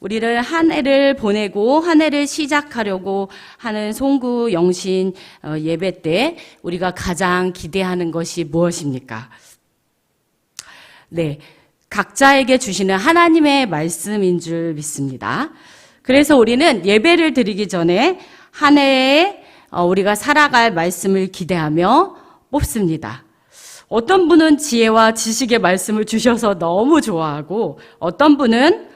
우리를 한 해를 보내고 한 해를 시작하려고 하는 송구 영신 어, 예배 때 우리가 가장 기대하는 것이 무엇입니까? 네. 각자에게 주시는 하나님의 말씀인 줄 믿습니다. 그래서 우리는 예배를 드리기 전에 한 해에 어, 우리가 살아갈 말씀을 기대하며 뽑습니다. 어떤 분은 지혜와 지식의 말씀을 주셔서 너무 좋아하고 어떤 분은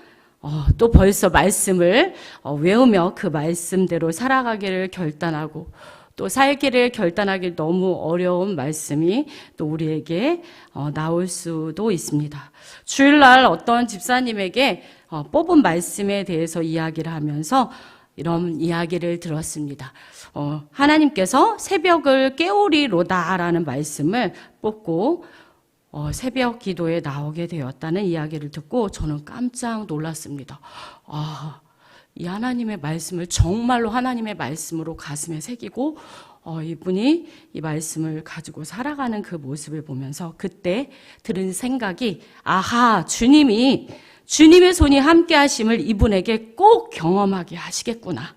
어, 또 벌써 말씀을 어, 외우며 그 말씀대로 살아가기를 결단하고 또 살기를 결단하기 너무 어려운 말씀이 또 우리에게 어, 나올 수도 있습니다. 주일날 어떤 집사님에게 어, 뽑은 말씀에 대해서 이야기를 하면서 이런 이야기를 들었습니다. 어, 하나님께서 새벽을 깨우리로다라는 말씀을 뽑고 어, 새벽 기도에 나오게 되었다는 이야기를 듣고 저는 깜짝 놀랐습니다. 아, 이 하나님의 말씀을 정말로 하나님의 말씀으로 가슴에 새기고 어, 이분이 이 말씀을 가지고 살아가는 그 모습을 보면서 그때 들은 생각이 아하 주님이 주님의 손이 함께 하심을 이분에게 꼭 경험하게 하시겠구나.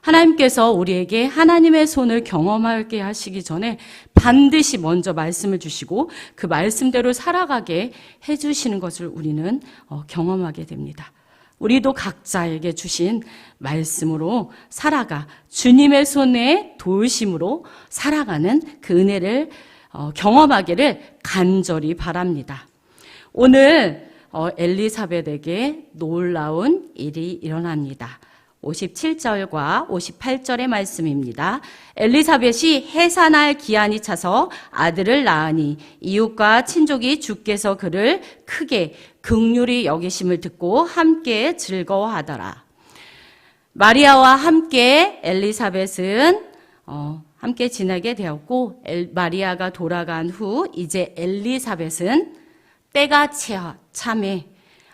하나님께서 우리에게 하나님의 손을 경험하게 하시기 전에 반드시 먼저 말씀을 주시고 그 말씀대로 살아가게 해주시는 것을 우리는 어, 경험하게 됩니다. 우리도 각자에게 주신 말씀으로 살아가 주님의 손에 도우심으로 살아가는 그 은혜를 어, 경험하기를 간절히 바랍니다. 오늘 어, 엘리사벳에게 놀라운 일이 일어납니다. 57절과 58절의 말씀입니다. 엘리사벳이 해산할 기한이 차서 아들을 낳으니 이웃과 친족이 주께서 그를 크게 극률이 여기심을 듣고 함께 즐거워하더라. 마리아와 함께 엘리사벳은 어, 함께 지내게 되었고 엘, 마리아가 돌아간 후 이제 엘리사벳은 때가 참해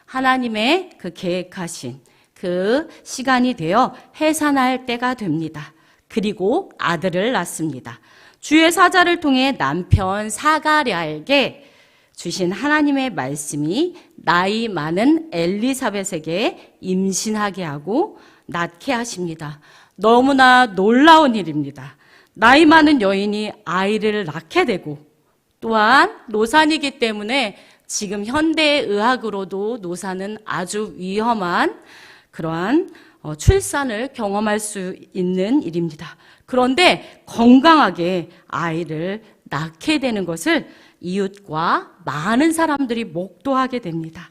하나님의 그 계획하신 그 시간이 되어 해산할 때가 됩니다. 그리고 아들을 낳습니다. 주의 사자를 통해 남편 사가랴에게 주신 하나님의 말씀이 나이 많은 엘리사벳에게 임신하게 하고 낳게 하십니다. 너무나 놀라운 일입니다. 나이 많은 여인이 아이를 낳게 되고 또한 노산이기 때문에 지금 현대 의학으로도 노산은 아주 위험한 그러한 어, 출산을 경험할 수 있는 일입니다. 그런데 건강하게 아이를 낳게 되는 것을 이웃과 많은 사람들이 목도하게 됩니다.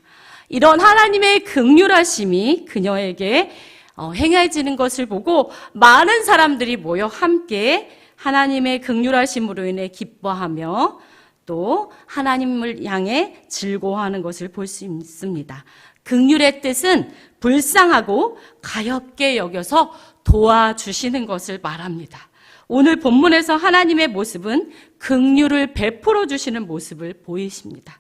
이런 하나님의 극률하심이 그녀에게 어, 행해지는 것을 보고 많은 사람들이 모여 함께 하나님의 극률하심으로 인해 기뻐하며 또 하나님을 향해 즐거워하는 것을 볼 수 있습니다. 극률의 뜻은 불쌍하고 가엽게 여겨서 도와주시는 것을 말합니다. 오늘 본문에서 하나님의 모습은 극률을 베풀어 주시는 모습을 보이십니다.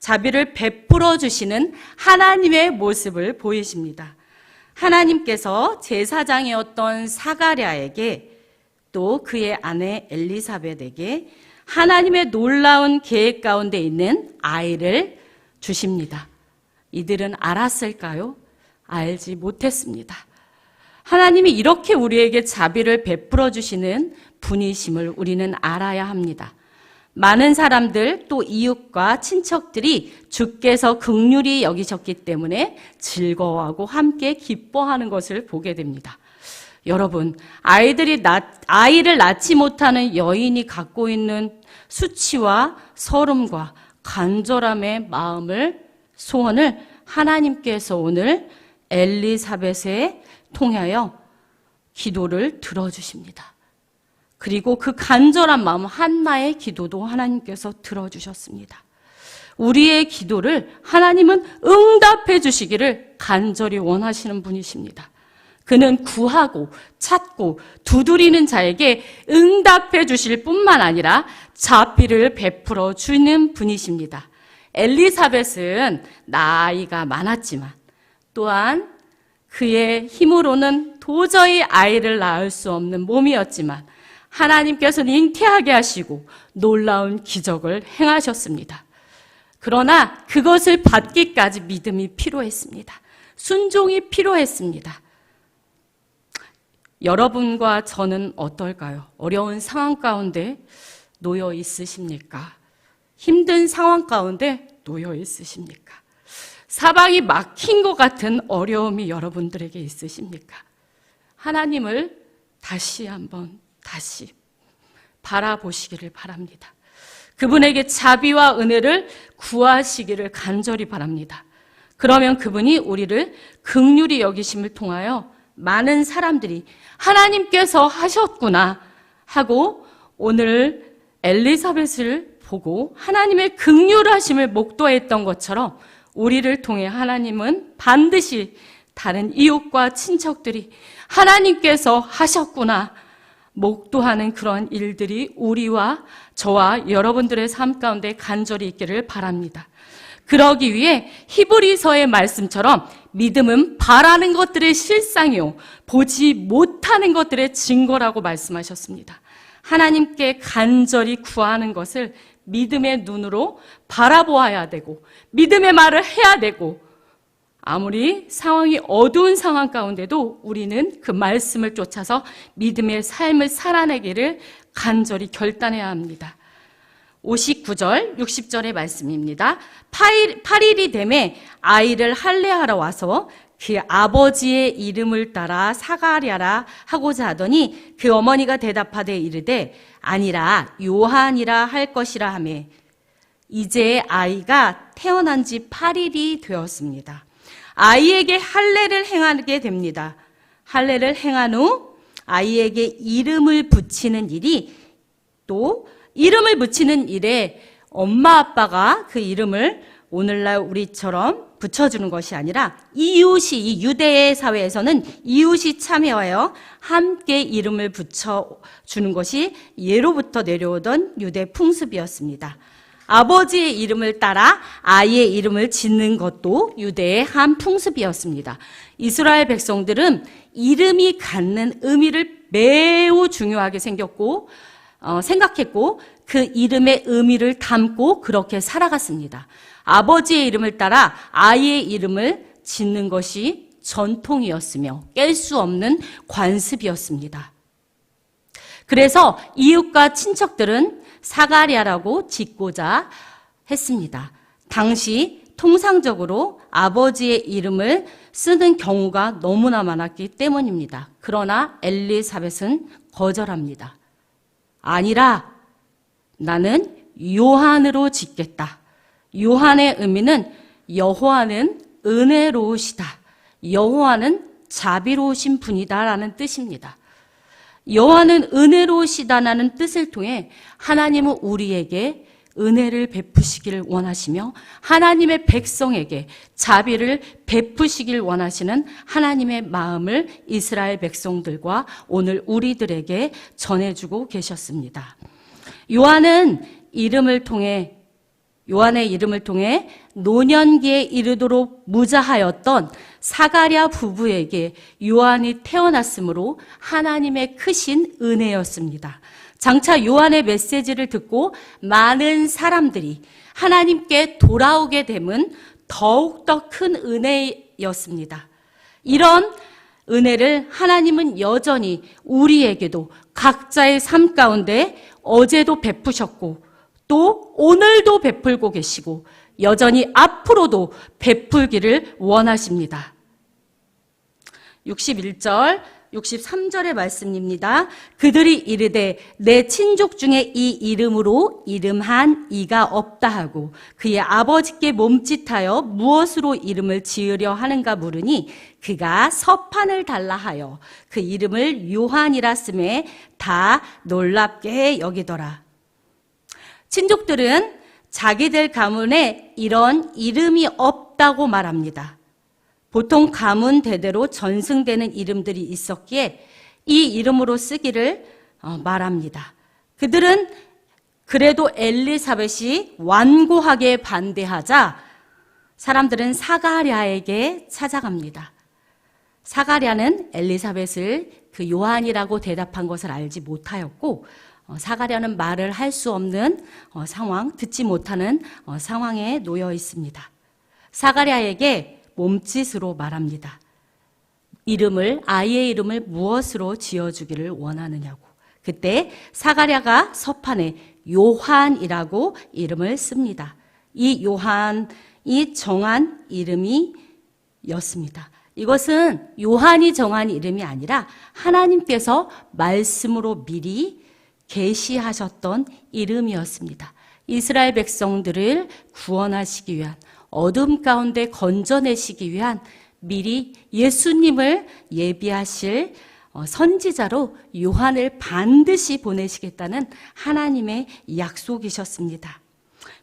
자비를 베풀어 주시는 하나님의 모습을 보이십니다. 하나님께서 제사장이었던 사가랴에게 또 그의 아내 엘리사벳에게 하나님의 놀라운 계획 가운데 있는 아이를 주십니다. 이들은 알았을까요? 알지 못했습니다. 하나님이 이렇게 우리에게 자비를 베풀어 주시는 분이심을 우리는 알아야 합니다. 많은 사람들 또 이웃과 친척들이 주께서 극률이 여기셨기 때문에 즐거워하고 함께 기뻐하는 것을 보게 됩니다. 여러분, 아이들이 낳, 아이를 낳지 못하는 여인이 갖고 있는 수치와 서름과 간절함의 마음을 소원을 하나님께서 오늘 엘리사벳에 통하여 기도를 들어주십니다. 그리고 그 간절한 마음 한나의 기도도 하나님께서 들어주셨습니다. 우리의 기도를 하나님은 응답해 주시기를 간절히 원하시는 분이십니다. 그는 구하고 찾고 두드리는 자에게 응답해 주실 뿐만 아니라 자비를 베풀어 주는 분이십니다. 엘리사벳은 나이가 많았지만 또한 그의 힘으로는 도저히 아이를 낳을 수 없는 몸이었지만 하나님께서는 잉태하게 하시고 놀라운 기적을 행하셨습니다. 그러나 그것을 받기까지 믿음이 필요했습니다. 순종이 필요했습니다. 여러분과 저는 어떨까요? 어려운 상황 가운데 놓여 있으십니까? 힘든 상황 가운데 놓여 있으십니까? 사방이 막힌 것 같은 어려움이 여러분들에게 있으십니까? 하나님을 다시 한번 다시 바라보시기를 바랍니다. 그분에게 자비와 은혜를 구하시기를 간절히 바랍니다. 그러면 그분이 우리를 극률이 여기심을 통하여 많은 사람들이 하나님께서 하셨구나 하고 오늘 엘리사벳을 보고 하나님의 극률하심을 목도했던 것처럼 우리를 통해 하나님은 반드시 다른 이웃과 친척들이 하나님께서 하셨구나 목도하는 그런 일들이 우리와 저와 여러분들의 삶 가운데 간절히 있기를 바랍니다. 그러기 위해 히브리서의 말씀처럼 믿음은 바라는 것들의 실상이요 보지 못하는 것들의 증거라고 말씀하셨습니다. 하나님께 간절히 구하는 것을 믿음의 눈으로 바라보아야 되고 믿음의 말을 해야 되고 아무리 상황이 어두운 상황 가운데도 우리는 그 말씀을 쫓아서 믿음의 삶을 살아내기를 간절히 결단해야 합니다. 59절, 60절의 말씀입니다. 8일, 8일이 되매 아이를 할례하러 와서 그 아버지의 이름을 따라 사가랴라 하고자 하더니 그 어머니가 대답하되 이르되 아니라 요한이라 할 것이라 하매 이제 아이가 태어난 지 8일이 되었습니다. 아이에게 할례를 행하게 됩니다. 할례를 행한 후 아이에게 이름을 붙이는 일이 또 이름을 붙이는 일에 엄마 아빠가 그 이름을 오늘날 우리처럼 붙여주는 것이 아니라 이웃이 이 유대 사회에서는 이웃이 참여하여 함께 이름을 붙여주는 것이 예로부터 내려오던 유대 풍습이었습니다. 아버지의 이름을 따라 아이의 이름을 짓는 것도 유대의 한 풍습이었습니다. 이스라엘 백성들은 이름이 갖는 의미를 매우 중요하게 생겼고 어, 생각했고 그 이름의 의미를 담고 그렇게 살아갔습니다. 아버지의 이름을 따라 아이의 이름을 짓는 것이 전통이었으며 깰 수 없는 관습이었습니다. 그래서 이웃과 친척들은 사가랴라고 짓고자 했습니다. 당시 통상적으로 아버지의 이름을 쓰는 경우가 너무나 많았기 때문입니다. 그러나 엘리사벳은 거절합니다. 아니라 나는 요한으로 짓겠다. 요한의 의미는 여호와는 은혜로우시다. 여호와는 자비로우신 분이다라는 뜻입니다. 여호와는 은혜로우시다라는 뜻을 통해 하나님은 우리에게 은혜를 베푸시기를 원하시며 하나님의 백성에게 자비를 베푸시길 원하시는 하나님의 마음을 이스라엘 백성들과 오늘 우리들에게 전해주고 계셨습니다. 요한은 이름을 통해 요한의 이름을 통해 노년기에 이르도록 무자하였던 사가랴 부부에게 요한이 태어났으므로 하나님의 크신 은혜였습니다. 장차 요한의 메시지를 듣고 많은 사람들이 하나님께 돌아오게 됨은 더욱더 큰 은혜였습니다. 이런 은혜를 하나님은 여전히 우리에게도 각자의 삶 가운데 어제도 베푸셨고 또 오늘도 베풀고 계시고 여전히 앞으로도 베풀기를 원하십니다. 61절 63절의 말씀입니다. 그들이 이르되 내 친족 중에 이 이름으로 이름한 이가 없다 하고 그의 아버지께 몸짓하여 무엇으로 이름을 지으려 하는가 물으니 그가 서판을 달라 하여 그 이름을 요한이라 쓰매 다 놀랍게 여기더라. 친족들은 자기들 가문에 이런 이름이 없다고 말합니다. 보통 가문 대대로 전승되는 이름들이 있었기에 이 이름으로 쓰기를 어, 말합니다. 그들은 그래도 엘리사벳이 완고하게 반대하자 사람들은 사가랴에게 찾아갑니다. 사가랴는 엘리사벳을 그 요한이라고 대답한 것을 알지 못하였고 어, 사가랴는 말을 할 수 없는 어, 상황, 듣지 못하는 상황에 놓여 있습니다. 사가랴에게 몸짓으로 말합니다. 이름을 아이의 이름을 무엇으로 지어 주기를 원하느냐고. 그때 사가랴가 서판에 요한이라고 이름을 씁니다. 이 요한이 정한 이름이였습니다. 이것은 요한이 정한 이름이 아니라 하나님께서 말씀으로 미리 계시하셨던 이름이었습니다. 이스라엘 백성들을 구원하시기 위한 어둠 가운데 건져내시기 위한 미리 예수님을 예비하실 어, 선지자로 요한을 반드시 보내시겠다는 하나님의 약속이셨습니다.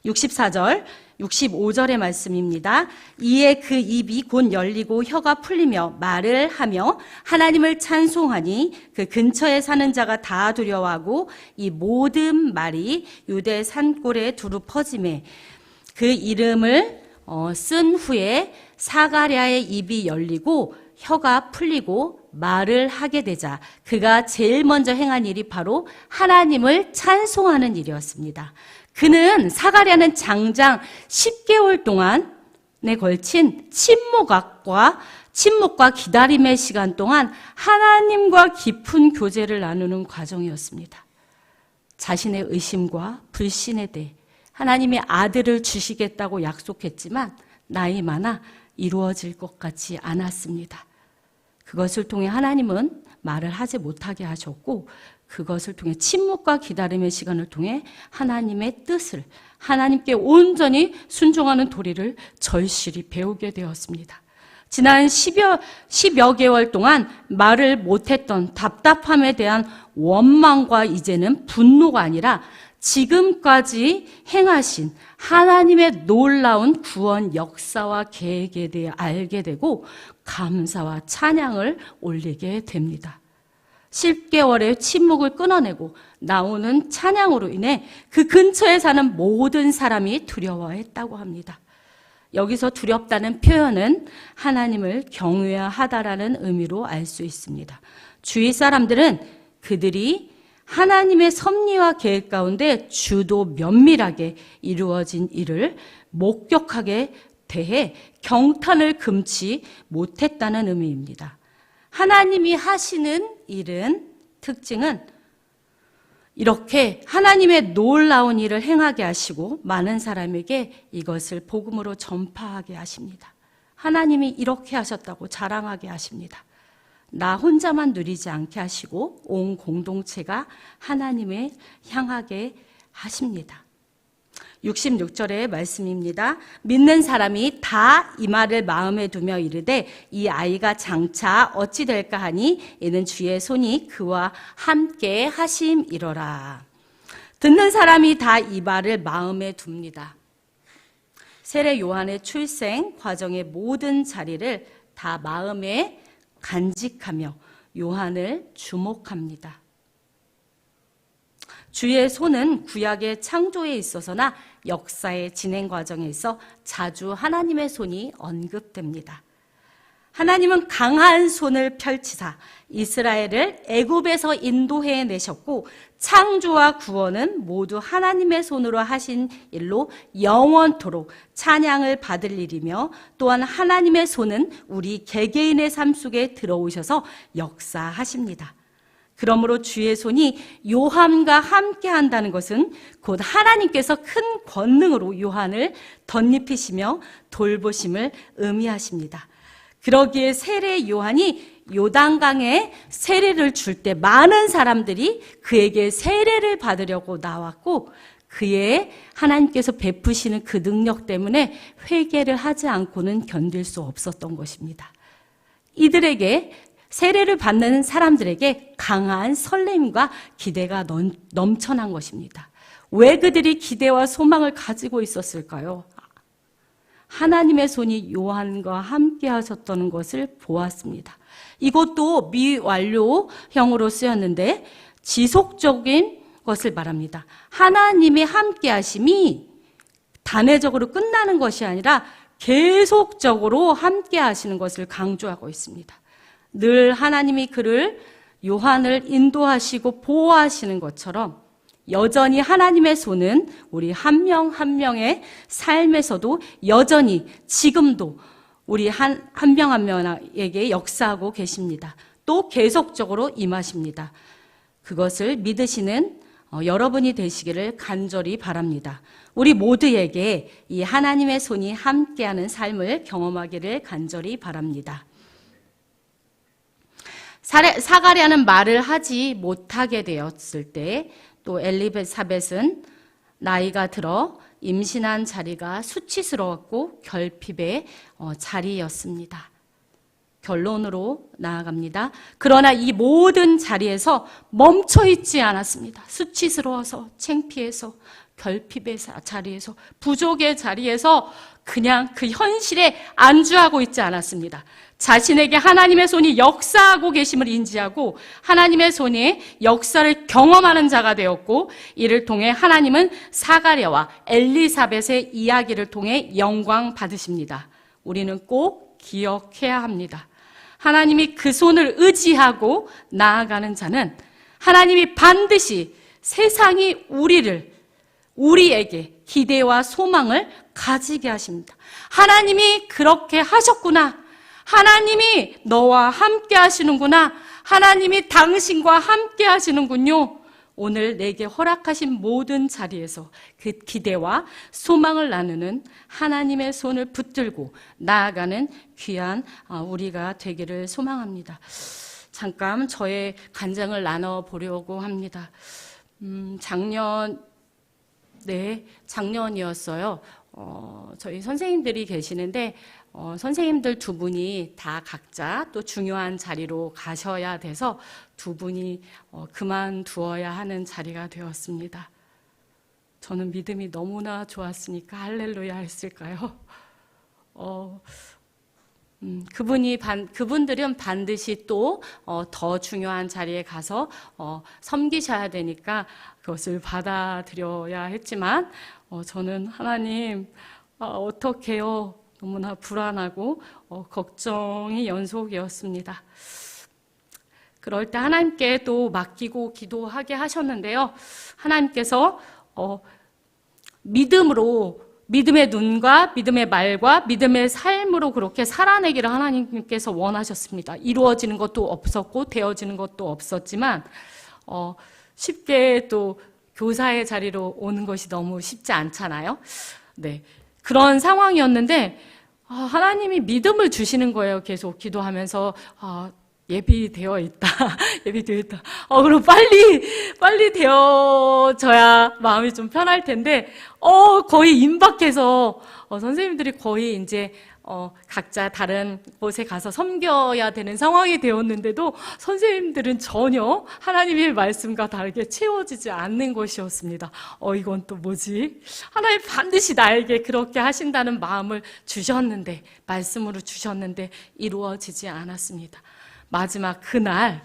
64절, 65절의 말씀입니다. 이에 그 입이 곧 열리고 혀가 풀리며 말을 하며 하나님을 찬송하니 그 근처에 사는 자가 다 두려워하고 이 모든 말이 유대 산골에 두루 퍼짐에 그 이름을 어, 쓴 후에 사가랴의 입이 열리고 혀가 풀리고 말을 하게 되자 그가 제일 먼저 행한 일이 바로 하나님을 찬송하는 일이었습니다. 그는 사가랴는 장장 10개월 동안에 걸친 침묵과 침묵과 기다림의 시간 동안 하나님과 깊은 교제를 나누는 과정이었습니다. 자신의 의심과 불신에 대해 하나님이 아들을 주시겠다고 약속했지만 나이 많아 이루어질 것 같지 않았습니다. 그것을 통해 하나님은 말을 하지 못하게 하셨고 그것을 통해 침묵과 기다림의 시간을 통해 하나님의 뜻을 하나님께 온전히 순종하는 도리를 절실히 배우게 되었습니다. 지난 10여, 10여 개월 동안 말을 못했던 답답함에 대한 원망과 이제는 분노가 아니라 지금까지 행하신 하나님의 놀라운 구원 역사와 계획에 대해 알게 되고 감사와 찬양을 올리게 됩니다. 10개월의 침묵을 끊어내고 나오는 찬양으로 인해 그 근처에 사는 모든 사람이 두려워했다고 합니다. 여기서 두렵다는 표현은 하나님을 경외하다라는 의미로 알 수 있습니다. 주위 사람들은 그들이 하나님의 섭리와 계획 가운데 주도 면밀하게 이루어진 일을 목격하게 대해 경탄을 금치 못했다는 의미입니다. 하나님이 하시는 일은 특징은 이렇게 하나님의 놀라운 일을 행하게 하시고 많은 사람에게 이것을 복음으로 전파하게 하십니다. 하나님이 이렇게 하셨다고 자랑하게 하십니다. 나 혼자만 누리지 않게 하시고 온 공동체가 하나님을 향하게 하십니다. 66절의 말씀입니다. 믿는 사람이 다 이 말을 마음에 두며 이르되 이 아이가 장차 어찌 될까 하니 이는 주의 손이 그와 함께 하심이로라. 듣는 사람이 다 이 말을 마음에 둡니다. 세례 요한의 출생 과정의 모든 자리를 다 마음에 간직하며 요한을 주목합니다. 주의 손은 구약의 창조에 있어서나 역사의 진행 과정에 있어 자주 하나님의 손이 언급됩니다. 하나님은 강한 손을 펼치사 이스라엘을 애굽에서 인도해 내셨고 창조와 구원은 모두 하나님의 손으로 하신 일로 영원토록 찬양을 받을 일이며 또한 하나님의 손은 우리 개개인의 삶 속에 들어오셔서 역사하십니다. 그러므로 주의 손이 요한과 함께 한다는 것은 곧 하나님께서 큰 권능으로 요한을 덧입히시며 돌보심을 의미하십니다. 그러기에 세례 요한이 요단강에 세례를 줄 때 많은 사람들이 그에게 세례를 받으려고 나왔고 그의 하나님께서 베푸시는 그 능력 때문에 회개를 하지 않고는 견딜 수 없었던 것입니다. 이들에게 세례를 받는 사람들에게 강한 설렘과 기대가 넘쳐난 것입니다. 왜 그들이 기대와 소망을 가지고 있었을까요? 하나님의 손이 요한과 함께 하셨다는 것을 보았습니다. 이것도 미완료형으로 쓰였는데 지속적인 것을 말합니다. 하나님의 함께 하심이 단회적으로 끝나는 것이 아니라 계속적으로 함께 하시는 것을 강조하고 있습니다. 늘 하나님이 그를 요한을 인도하시고 보호하시는 것처럼 여전히 하나님의 손은 우리 한명한 명의 삶에서도 여전히 지금도 우리 한, 한 명 한 명에게 역사하고 계십니다. 또 계속적으로 임하십니다. 그것을 믿으시는 어, 여러분이 되시기를 간절히 바랍니다. 우리 모두에게 이 하나님의 손이 함께하는 삶을 경험하기를 간절히 바랍니다. 사가랴는 말을 하지 못하게 되었을 때 또 엘리사벳은 나이가 들어 임신한 자리가 수치스러웠고 결핍의 어, 자리였습니다. 결론으로 나아갑니다. 그러나 이 모든 자리에서 멈춰 있지 않았습니다. 수치스러워서, 창피해서, 결핍의 자- 자리에서, 부족의 자리에서 그냥 그 현실에 안주하고 있지 않았습니다. 자신에게 하나님의 손이 역사하고 계심을 인지하고 하나님의 손이 역사를 경험하는 자가 되었고 이를 통해 하나님은 사가랴와 엘리사벳의 이야기를 통해 영광 받으십니다. 우리는 꼭 기억해야 합니다. 하나님이 그 손을 의지하고 나아가는 자는 하나님이 반드시 세상이 우리를 우리에게 기대와 소망을 가지게 하십니다. 하나님이 그렇게 하셨구나. 하나님이 너와 함께 하시는구나. 하나님이 당신과 함께 하시는군요. 오늘 내게 허락하신 모든 자리에서 그 기대와 소망을 나누는 하나님의 손을 붙들고 나아가는 귀한 아, 우리가 되기를 소망합니다. 잠깐 저의 간증을 나눠 보려고 합니다. 음, 작년 네, 작년이었어요. 어, 저희 선생님들이 계시는데, 어, 선생님들 두 분이 다 각자 또 중요한 자리로 가셔야 돼서 두 분이 어, 그만두어야 하는 자리가 되었습니다. 저는 믿음이 너무나 좋았으니까 할렐루야 했을까요? 어, 음, 그분이 반, 그분들은 반드시 또 더 중요한 자리에 가서 어, 섬기셔야 되니까 그것을 받아들여야 했지만 어, 저는 하나님 아, 어떡해요 너무나 불안하고 어, 걱정이 연속이었습니다. 그럴 때 하나님께 또 맡기고 기도하게 하셨는데요. 하나님께서 어, 믿음으로 믿음의 눈과 믿음의 말과 믿음의 삶으로 그렇게 살아내기를 하나님께서 원하셨습니다. 이루어지는 것도 없었고 되어지는 것도 없었지만 어, 쉽게 또 교사의 자리로 오는 것이 너무 쉽지 않잖아요. 네. 그런 상황이었는데 아, 하나님이 믿음을 주시는 거예요. 계속 기도하면서 아, 예비되어 있다. 예비되어 있다. 어, 그럼 빨리, 빨리 되어져야 마음이 좀 편할 텐데, 어, 거의 임박해서, 어, 선생님들이 거의 이제, 어, 각자 다른 곳에 가서 섬겨야 되는 상황이 되었는데도 선생님들은 전혀 하나님의 말씀과 다르게 채워지지 않는 것이었습니다. 어, 이건 또 뭐지? 하나님 반드시 나에게 그렇게 하신다는 마음을 주셨는데, 말씀으로 주셨는데, 이루어지지 않았습니다. 마지막 그날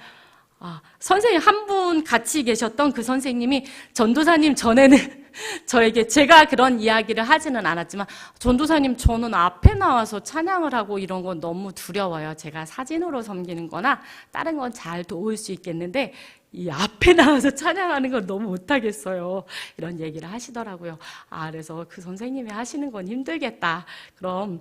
아, 선생님 한 분 같이 계셨던 그 선생님이 전도사님 전에는 저에게 제가 그런 이야기를 하지는 않았지만 전도사님 저는 앞에 나와서 찬양을 하고 이런 건 너무 두려워요. 제가 사진으로 섬기는 거나 다른 건 잘 도울 수 있겠는데 이 앞에 나와서 찬양하는 건 너무 못하겠어요. 이런 얘기를 하시더라고요. 아, 그래서 그 선생님이 하시는 건 힘들겠다. 그럼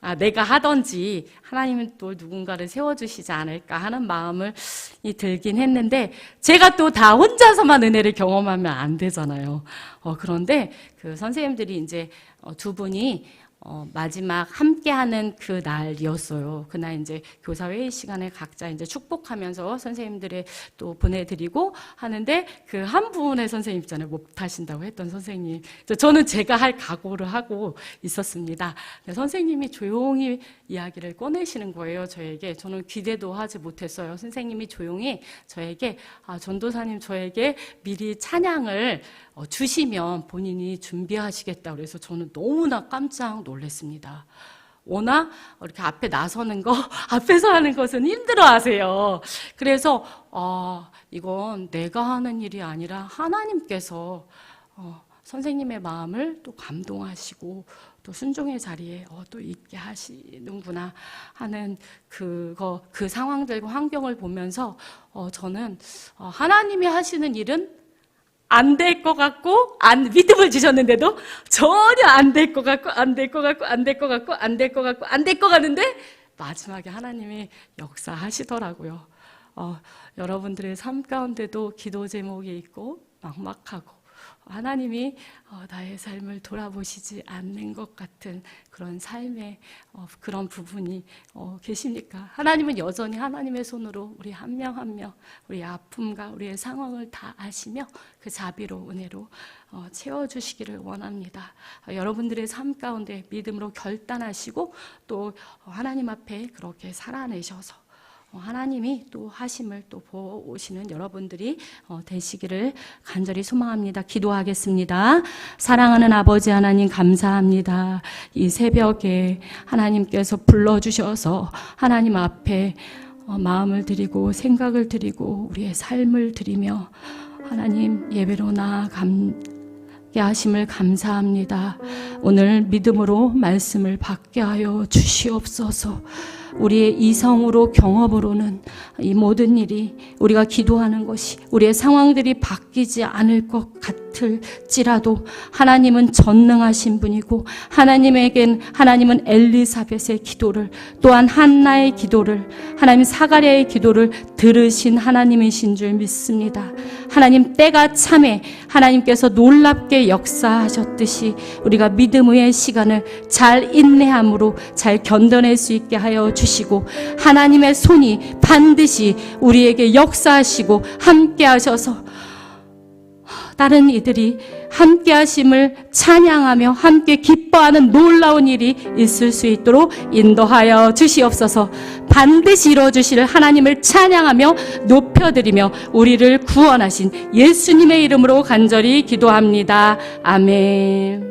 아, 내가 하던지 하나님은 또 누군가를 세워주시지 않을까 하는 마음을 이 들긴 했는데 제가 또 다 혼자서만 은혜를 경험하면 안 되잖아요. 어, 그런데 그 선생님들이 이제 어, 두 분이 어, 마지막 함께하는 그 날이었어요. 그날 이제 교사 회의 시간에 각자 이제 축복하면서 선생님들의 또 보내드리고 하는데 그 한 분의 선생님 있잖아요. 못 하신다고 했던 선생님. 저는 제가 할 각오를 하고 있었습니다. 선생님이 조용히 이야기를 꺼내시는 거예요. 저에게. 저는 기대도 하지 못했어요. 선생님이 조용히 저에게 아, 전도사님 저에게 미리 찬양을 어, 주시면 본인이 준비하시겠다 그래서 저는 너무나 깜짝 놀랐습니다. 워낙 이렇게 앞에 나서는 거, 앞에서 하는 것은 힘들어 하세요. 그래서, 어, 이건 내가 하는 일이 아니라 하나님께서, 어, 선생님의 마음을 또 감동하시고, 또 순종의 자리에 어, 또 있게 하시는구나 하는 그거, 그 상황들과 환경을 보면서, 어, 저는, 어, 하나님이 하시는 일은 안 될 것 같고 안 믿음을 주셨는데도 전혀 안 될 것 같고 안 될 것 같고 안 될 것 같고 안 될 것 같고 안 될 것 같은데 마지막에 하나님이 역사하시더라고요. 어, 여러분들의 삶 가운데도 기도 제목이 있고 막막하고 하나님이 어, 나의 삶을 돌아보시지 않는 것 같은 그런 삶의 어, 그런 부분이 어, 계십니까? 하나님은 여전히 하나님의 손으로 우리 한 명 한 명 우리의 아픔과 우리의 상황을 다 아시며 그 자비로 은혜로 어, 채워주시기를 원합니다. 어, 여러분들의 삶 가운데 믿음으로 결단하시고 또 하나님 앞에 그렇게 살아내셔서 어, 하나님이 또 하심을 또 보시는 여러분들이 어, 되시기를 간절히 소망합니다. 기도하겠습니다. 사랑하는 아버지 하나님 감사합니다. 이 새벽에 하나님께서 불러주셔서 하나님 앞에 어, 마음을 드리고 생각을 드리고 우리의 삶을 드리며 하나님 예배로 나아감 게 하심을 감사합니다. 오늘 믿음으로 말씀을 받게 하여 주시옵소서. 우리의 이성으로 경험으로는 이 모든 일이 우리가 기도하는 것이 우리의 상황들이 바뀌지 않을 것 같을지라도 하나님은 전능하신 분이고 하나님에겐 하나님은 엘리사벳의 기도를 또한 한나의 기도를 하나님 사가랴의 기도를 들으신 하나님이신 줄 믿습니다. 하나님 때가 참에 하나님께서 놀랍게 역사하셨듯이 우리가 믿음의 시간을 잘 인내함으로 잘 견뎌낼 수 있게 하여 주시고 하나님의 손이 반드시 우리에게 역사하시고 함께 하셔서 다른 이들이 함께 하심을 찬양하며 함께 기뻐하는 놀라운 일이 있을 수 있도록 인도하여 주시옵소서 반드시 이루어 주실 하나님을 찬양하며 높여드리며 우리를 구원하신 예수님의 이름으로 간절히 기도합니다. 아멘.